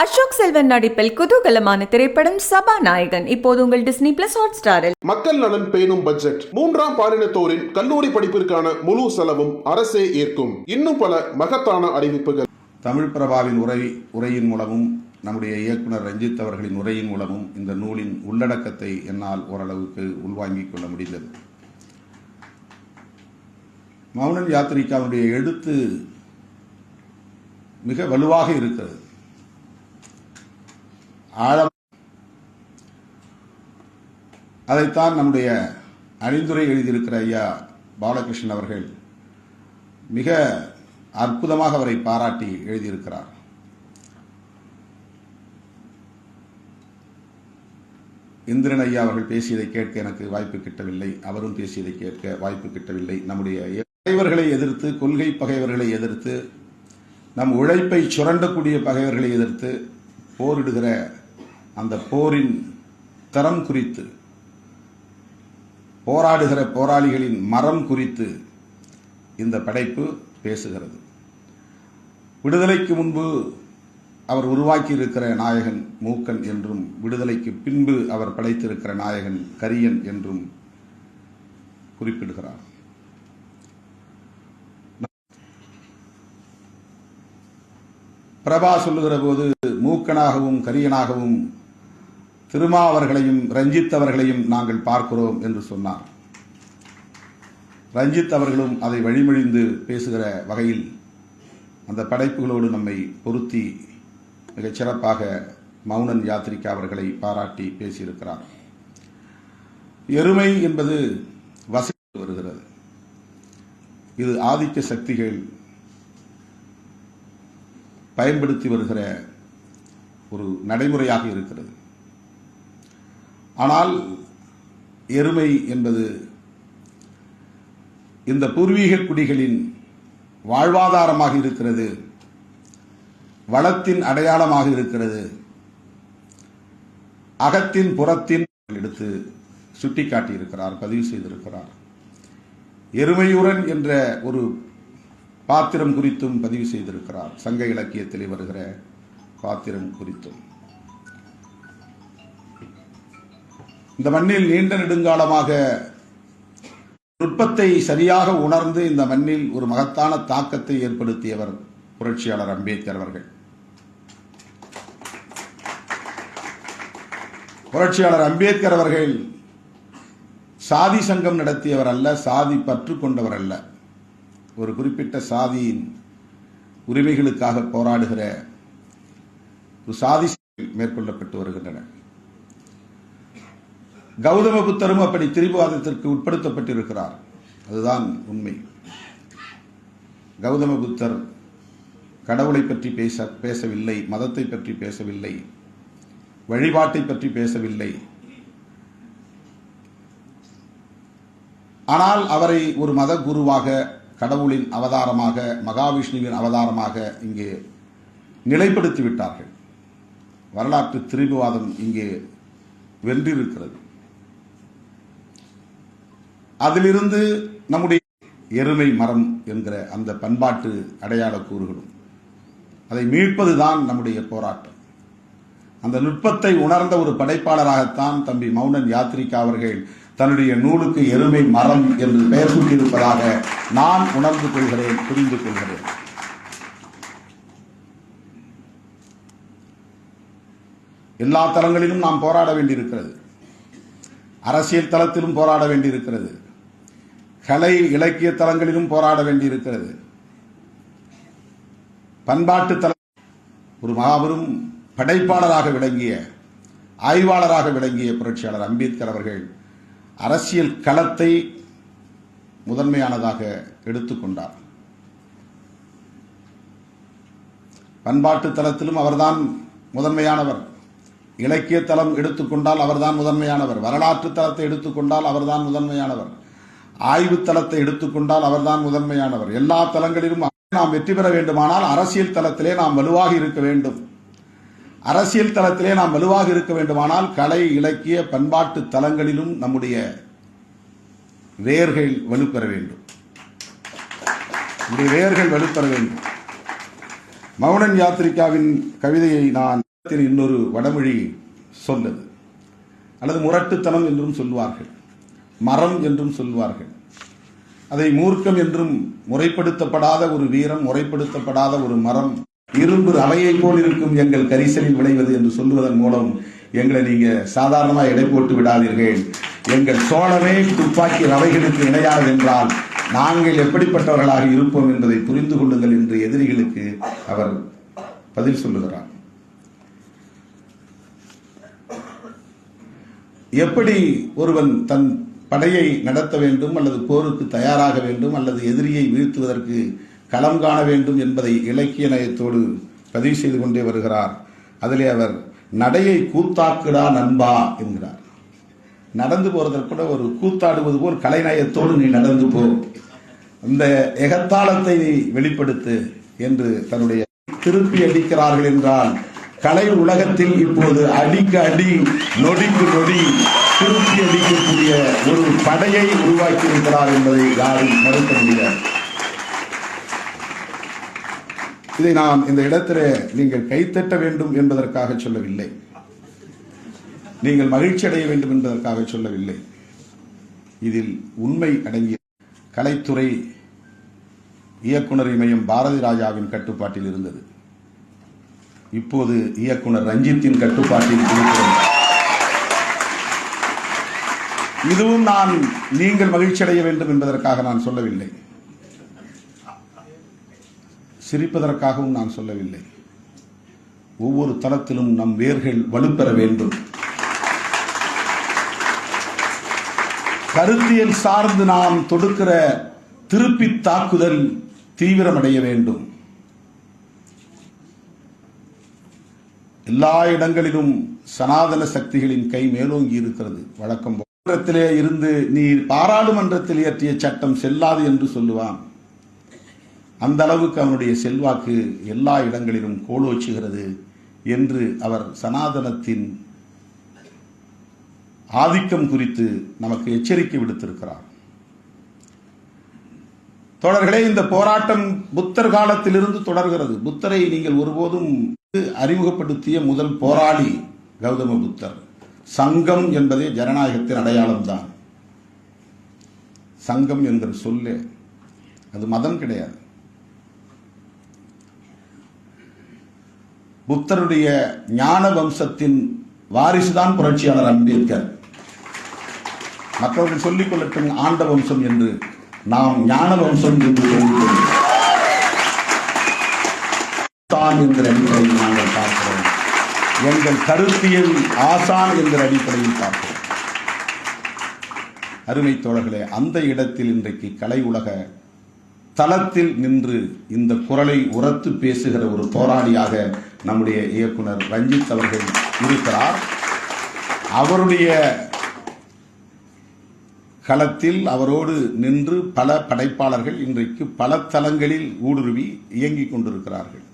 அசோக் செல்வன் நடிப்பில் குதூகலமான திரைப்படம் சபாநாயகன். இப்போது உங்கள் டிஸ்னி பிளஸ் ஹாட் ஸ்டாரில் மக்கள் நலன் பேணும் பட்ஜெட். மூன்றாம் பாலினத்தோரின் கல்லூரி படிப்பிற்கான முழு செலவும் அரசே ஏற்கும் இன்னும் பல மகத்தான அறிவிப்புகள். தமிழ் பிரபாவின் உரை உரையின் மூலமும் நம்முடைய இயக்குனர் ரஞ்சித் அவர்களின் உரையின் மூலமும் இந்த நூலின் உள்ளடக்கத்தை என்னால் ஓரளவுக்கு உள்வாங்கிக் கொள்ள முடிந்தது. மௌனன் யாத்திரிக்காவுடைய எழுத்து மிக வலுவாக இருக்கிறது. ஆழம். அதைத்தான் நம்முடைய அணிந்துரை எழுதியிருக்கிற ஐயா பாலகிருஷ்ணன் அவர்கள் மிக அற்புதமாக அவரை பாராட்டி எழுதியிருக்கிறார். இந்திரன் ஐயா அவர்கள் பேசியதை கேட்க எனக்கு வாய்ப்பு கிட்டவில்லை. அவரும் பேசியதை கேட்க வாய்ப்பு கிட்டவில்லை. நம்முடைய பகைவர்களை எதிர்த்து கொள்கை பகைவர்களை எதிர்த்து நம் உழைப்பை சுரண்டக்கூடிய பகைவர்களை எதிர்த்து போரிடுகிற அந்த போரின் தரம் குறித்து போராடுகிற போராளிகளின் மரம் குறித்து இந்த படைப்பு பேசுகிறது. விடுதலைக்கு முன்பு அவர் உருவாக்கி இருக்கிற நாயகன் மூக்கன் என்றும் விடுதலைக்கு பின்பு அவர் படைத்திருக்கிற நாயகன் கரியன் என்றும் குறிப்பிடுகிறார். பிரபா சொல்லுகிற போது மூக்கனாகவும் கரியனாகவும் திருமாவர்களையும் ரஞ்சித் அவர்களையும் நாங்கள் பார்க்கிறோம் என்று சொன்னார். ரஞ்சித் அவர்களும் அதை வழிமொழிந்து பேசுகிற வகையில் அந்த படைப்புகளோடு நம்மை பொருத்தி மிகச் சிறப்பாக மௌனன் யாத்திரிகா அவர்களை பாராட்டி பேசியிருக்கிறார். எருமை என்பது வசித்து வருகிறது. இது ஆதிக்க சக்திகள் பயன்படுத்தி வருகிற ஒரு நடைமுறையாக இருக்கிறது. ஆனால் எருமை என்பது இந்த பூர்வீக குடிகளின் வாழ்வாதாரமாக இருக்கிறது வளத்தின் அடையாளமாக இருக்கிறது. அகத்தின் புறத்தின் எடுத்து சுட்டிக்காட்டியிருக்கிறார் பதிவு செய்திருக்கிறார். எருமையுரன் என்ற ஒரு பாத்திரம் குறித்தும் பதிவு செய்திருக்கிறார். சங்க இலக்கியத்தில் வருகிற பாத்திரம் குறித்தும். இந்த மண்ணில் நீண்ட நெடுங்காலமாக நுட்பத்தை சரியாக உணர்ந்து இந்த மண்ணில் ஒரு மகத்தான தாக்கத்தை ஏற்படுத்தியவர் புரட்சியாளர் அம்பேத்கர் அவர்கள். புரட்சியாளர் அம்பேத்கர் அவர்கள் சாதி சங்கம் நடத்தியவர் அல்ல சாதி பற்று கொண்டவர் அல்ல. ஒரு குறிப்பிட்ட சாதியின் உரிமைகளுக்காக போராடுகிற ஒரு சாதி மேற்கொள்ளப்பட்டு வருகின்றன. கௌதம புத்தரும் அப்படி திரிபுவாதத்திற்கு உட்படுத்தப்பட்டிருக்கிறார். அதுதான் உண்மை. கௌதம புத்தர் கடவுளை பற்றி பேச பேசவில்லை மதத்தை பற்றி பேசவில்லை வழிபாட்டை பற்றி பேசவில்லை. ஆனால் அவரை ஒரு மத குருவாக கடவுளின் அவதாரமாக மகாவிஷ்ணுவின் அவதாரமாக இங்கே நிலைப்படுத்தி விட்டார்கள் வரலாற்று திரிபுவாதம் இங்கே வென்றிருக்கிறது. அதிலிருந்து நம்முடைய எருமை மரம் என்கிற அந்த பண்பாட்டு அடையாள கூறுகளும் அதை மீட்பதுதான் நம்முடைய போராட்டம். அந்த நுட்பத்தை உணர்ந்த ஒரு படைப்பாளராகத்தான் தம்பி மௌனன் யாத்ரிகா அவர்கள் தன்னுடைய நூலுக்கு எருமை மரம் என்று பெயர் சூட்டியிருப்பதாக நான் உணர்ந்து கொள்கிறேன் புரிந்து கொள்கிறேன். எல்லா தளங்களிலும் நாம் போராட வேண்டியிருக்கிறது. அரசியல் தளத்திலும் போராட வேண்டியிருக்கிறது. கலை இலக்கிய தலங்களிலும் போராட வேண்டியிருக்கிறது. பண்பாட்டு தள ஒரு மாபெரும் படைப்பாளராக விளங்கிய ஆய்வாளராக விளங்கிய புரட்சியாளர் அம்பேத்கர் அவர்கள் அரசியல் களத்தை முதன்மையானதாக எடுத்துக்கொண்டார் பண்பாட்டு தளத்திலும் அவர்தான் முதன்மையானவர். இலக்கிய தளம் எடுத்துக்கொண்டால் அவர்தான் முதன்மையானவர். வரலாற்று தளத்தை எடுத்துக்கொண்டால் அவர்தான் முதன்மையானவர். ஆய்வு தளத்தை எடுத்துக்கொண்டால் அவர்தான் முதன்மையானவர். எல்லா தளங்களிலும் நாம் வெற்றி பெற வேண்டுமானால் அரசியல் தளத்திலே நாம் வலுவாக இருக்க வேண்டும். அரசியல் தளத்திலே நாம் வலுவாக இருக்க வேண்டுமானால் கலை இலக்கிய பண்பாட்டு தளங்களிலும் நம்முடைய வேர்கள் வலுப்பெற வேண்டும். நம்முடைய வேர்கள் வலுப்பெற வேண்டும். மௌனன் யாத்திரிகாவின் கவிதையை நான் இன்னொரு வடமொழி சொல்லது. அல்லது முரட்டுத்தனம் என்றும் சொல்வார்கள். மரம் என்றும் சொல்வார்கள் அதை மூர்க்கம் என்றும் முறைப்படுத்தப்படாத ஒரு வீரம் முறைப்படுத்தப்படாத ஒரு மரம் இரும்பு அவையை போல் இருக்கும் எங்கள் கரிசலில் விளைவது என்று சொல்லுவதன் மூலம் எங்களை நீங்க சாதாரணமாக எடை போட்டு விடாதீர்கள். எங்கள் சோழமே துப்பாக்கி ரவைகளுக்கு இணையானது என்றால் நாங்கள் எப்படிப்பட்டவர்களாக இருப்போம் என்பதை புரிந்து கொள்ளுங்கள் என்று எதிரிகளுக்கு அவர் பதில் சொல்லுகிறார். எப்படி ஒருவன் தன் படையை நடத்த வேண்டும் அல்லது போருக்கு தயாராக வேண்டும் அல்லது எதிரியை வீழ்த்துவதற்கு களம் காண வேண்டும் என்பதை இலக்கிய நயத்தோடு பதிவு செய்து கொண்டே வருகிறார். அதிலே அவர் நடையை கூத்தாக்குடா நண்பா என்கிறார். நடந்து போறதற்கு கூட ஒரு கூத்தாடுவது போல் கலைநயத்தோடு நீ நடந்து போ. இந்த எகத்தாளத்தை நீ வெளிப்படுத்து என்று தன்னுடைய திருப்பி அடிக்கிறார்கள் என்றால் கலை உலகத்தில் இப்போது அடிக்கு அடி நொடிக்கு நொடி திருப்பி அடிக்கக்கூடிய ஒரு படையை உருவாக்கியிருக்கிறார் என்பதை யாரும் மறுக்க முடியாது. இதை நான் இந்த இடத்திலே நீங்கள் கைத்தட்ட வேண்டும் என்பதற்காக சொல்லவில்லை. நீங்கள் மகிழ்ச்சி அடைய வேண்டும் என்பதற்காக சொல்லவில்லை. இதில் உண்மை அடங்கிய கலைத்துறை இயக்குனர் இமயம் பாரதி ராஜாவின் கட்டுப்பாட்டில் இருந்தது. இப்போது இயக்குனர் ரஞ்சித்தின் கட்டுப்பாட்டில் இருக்கிறது இதுவும் நான் நீங்கள் மகிழ்ச்சி அடைய வேண்டும் என்பதற்காக நான் சொல்லவில்லை. சிரிப்பதற்காகவும் நான் சொல்லவில்லை. ஒவ்வொரு தளத்திலும் நம் வேர்கள் வலுப்பெற வேண்டும். கருத்தியல் சார்ந்து நாம் தொடுக்கிற திருப்பி தாக்குதல் தீவிரமடைய வேண்டும். எல்லா இடங்களிலும் சனாதன சக்திகளின் கை மேலோங்கி இருக்கிறது. வழக்கம் மன்றத்திலே இருந்து நீ பாராளுமன்றத்தில் இயற்றிய சட்டம் செல்லாது என்று சொல்லுவான். அந்த அளவுக்கு அவனுடைய செல்வாக்கு எல்லா இடங்களிலும் கோலோச்சுகிறது என்று அவர் சனாதனத்தின் ஆதிக்கம் குறித்து நமக்கு எச்சரிக்கை விடுத்திருக்கிறார். தொடர்களே இந்த போராட்டம் புத்தர் காலத்திலிருந்து தொடர்கிறது. புத்தரை நீங்கள் ஒருபோதும் அறிமுகப்படுத்திய முதல் போராளி கௌதம புத்தர். சங்கம் என்பதே ஜனநாயகத்தின் அடையாளம்தான் சங்கம் என்கிற சொல்லே அது மதம் கிடையாது. புத்தருடைய ஞான வம்சத்தின் வாரிசுதான் புரட்சியாளர் அம்பேத்கர். மற்றவர்கள் சொல்லிக் கொள்ளட்டும் ஆண்ட வம்சம் என்று நாம் ஞான வம்சம் என்று சொல்லிக் ஆசான் என்கிற அடிப்படையில் நாங்கள் பார்க்கிறோம். எங்கள் கருத்தியல் ஆசான் என்கிற அடிப்படையில் பார்க்கிறோம். அருமை தோழர்களே அந்த இடத்தில் இன்றைக்கு கலை உலக தளத்தில் நின்று இந்த குரலை உரத்து பேசுகிற ஒரு போராளியாக நம்முடைய இயக்குனர் ரஞ்சித் அவர்கள் இருக்கிறார். அவருடைய களத்தில் அவரோடு நின்று பல படைப்பாளர்கள் இன்றைக்கு பல தளங்களில் ஊடுருவி இயங்கிக் கொண்டிருக்கிறார்கள்.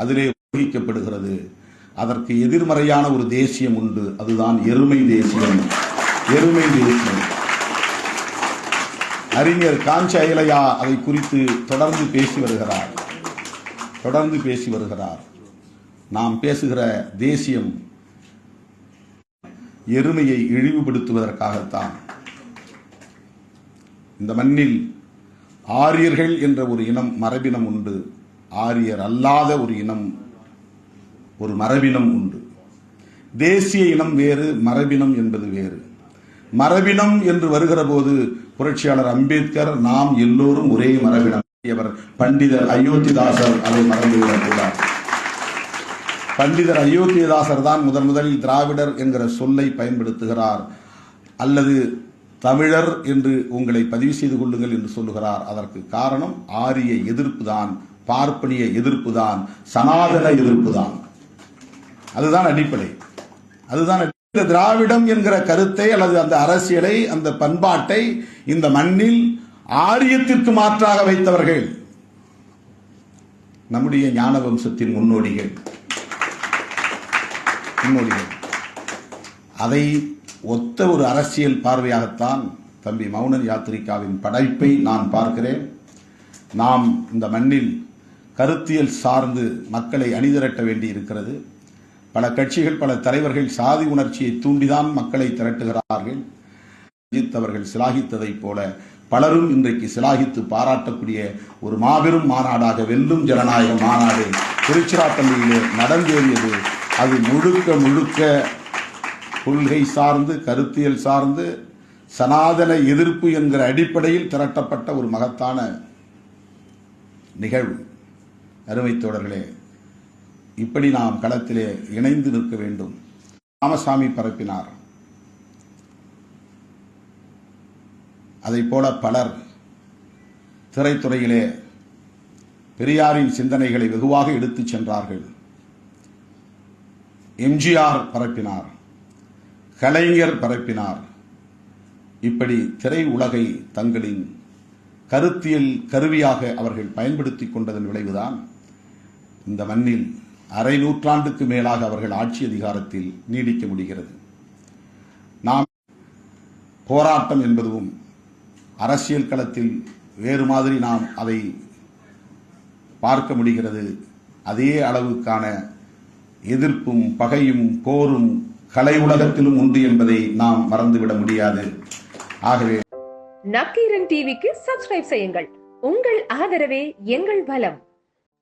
அதிலே ஊகிக்கப்படுகிறது அதற்கு எதிர்மறையான ஒரு தேசியம் உண்டு. அதுதான் எருமை தேசியம். எருமை தேசியம். அறிஞர் காஞ்ச அயலையா அதை குறித்து தொடர்ந்து பேசி வருகிறார். தொடர்ந்து பேசி வருகிறார். நாம் பேசுகிற தேசியம் எருமையை இழிவுபடுத்துவதற்காகத்தான். இந்த மண்ணில் ஆரியர்கள் என்ற ஒரு இனம் மரபினம் உண்டு. ஆரியர் அல்லாத ஒரு இனம் ஒரு மரபினம் உண்டு. தேசிய இனம் வேறு மரபினம் என்பது வேறு. மரபினம் என்று வருகிற போது புரட்சியாளர் அம்பேத்கர் நாம் எல்லோரும் ஒரே மரபினம். அவர் பண்டிதர் அயோத்திதாசர் அதை மறந்துவிடக்கூடாது பண்டிதர் அயோத்தியதாசர் தான் முதன் முதலில் திராவிடர் என்கிற சொல்லை பயன்படுத்துகிறார். அல்லது தமிழர் என்று உங்களை பதிவு செய்து கொள்ளுங்கள் என்று சொல்லுகிறார். அதற்கு காரணம் ஆரிய எதிர்ப்பு தான். பார்ப்பனிய எதிர்ப்பு தான் சனாதன எதிர்ப்பு தான் அதுதான் அடிப்படை. அதுதான் இந்த திராவிடம் என்கிற கருத்தை அல்லது அந்த அரசியலை அந்த பண்பாட்டை இந்த மண்ணில் ஆரியத்திற்கு மாற்றாக வைத்தவர்கள். நம்முடைய ஞான வம்சத்தின் முன்னோடிகள். முன்னோடிகள். அதை ஒத்த ஒரு அரசியல் பார்வையாகத்தான் தம்பி மௌனன் யாத்திரிகாவின் படைப்பை நான் பார்க்கிறேன். நாம் இந்த மண்ணில் கருத்தியல் சார்ந்து மக்களை அணிதிரட்ட வேண்டி இருக்கிறது பல கட்சிகள் பல தலைவர்கள் சாதி உணர்ச்சியை தூண்டிதான் மக்களை திரட்டுகிறார்கள். அஜித் அவர்கள் சிலாகித்ததைப் போல பலரும் இன்றைக்கு சிலாகித்து பாராட்டக்கூடிய ஒரு மாபெரும் மாநாடாக வெல்லும் ஜனநாயக மாநாடு திருச்சிராப்பள்ளியிலே நடந்தேறியது. அது முழுக்க முழுக்க கொள்கை சார்ந்து கருத்தியல் சார்ந்து சனாதன எதிர்ப்பு என்கிற அடிப்படையில் திரட்டப்பட்ட ஒரு மகத்தான நிகழ்வு. அருமை தோழர்களே இப்படி நாம் களத்திலே இணைந்து நிற்க வேண்டும். ராமசாமி பரப்பினார். அதைப் போல பலர் திரைத்துறையிலே பெரியாரின் சிந்தனைகளை வெகுவாக எடுத்துச் சென்றார்கள். எம்ஜிஆர் பரப்பினார். கலைஞர் பரப்பினார். இப்படி திரை உலகை தங்களின் கருத்தியல் கருவியாக அவர்கள் பயன்படுத்திக் கொண்டதன் விளைவுதான் இந்த மண்ணில் அரை நூற்றாண்டுக்கு மேலாக அவர்கள் ஆட்சி அதிகாரத்தில் நீடிக்க முடிகிறது. நாம் போராட்டம் என்பதும் அரசியல் களத்தில் வேறு மாதிரி நாம் அதை பார்க்க முடிகிறது. அதே அளவுக்கான எதிர்ப்பும் பகையும் போரும் கலை உலகத்திலும் உண்டு என்பதை நாம் மறந்துவிட முடியாது. ஆகவே நக்கீரன் டிவிக்கு சப்ஸ்கிரைப் செய்யுங்கள். உங்கள் ஆதரவே எங்கள் பலம்.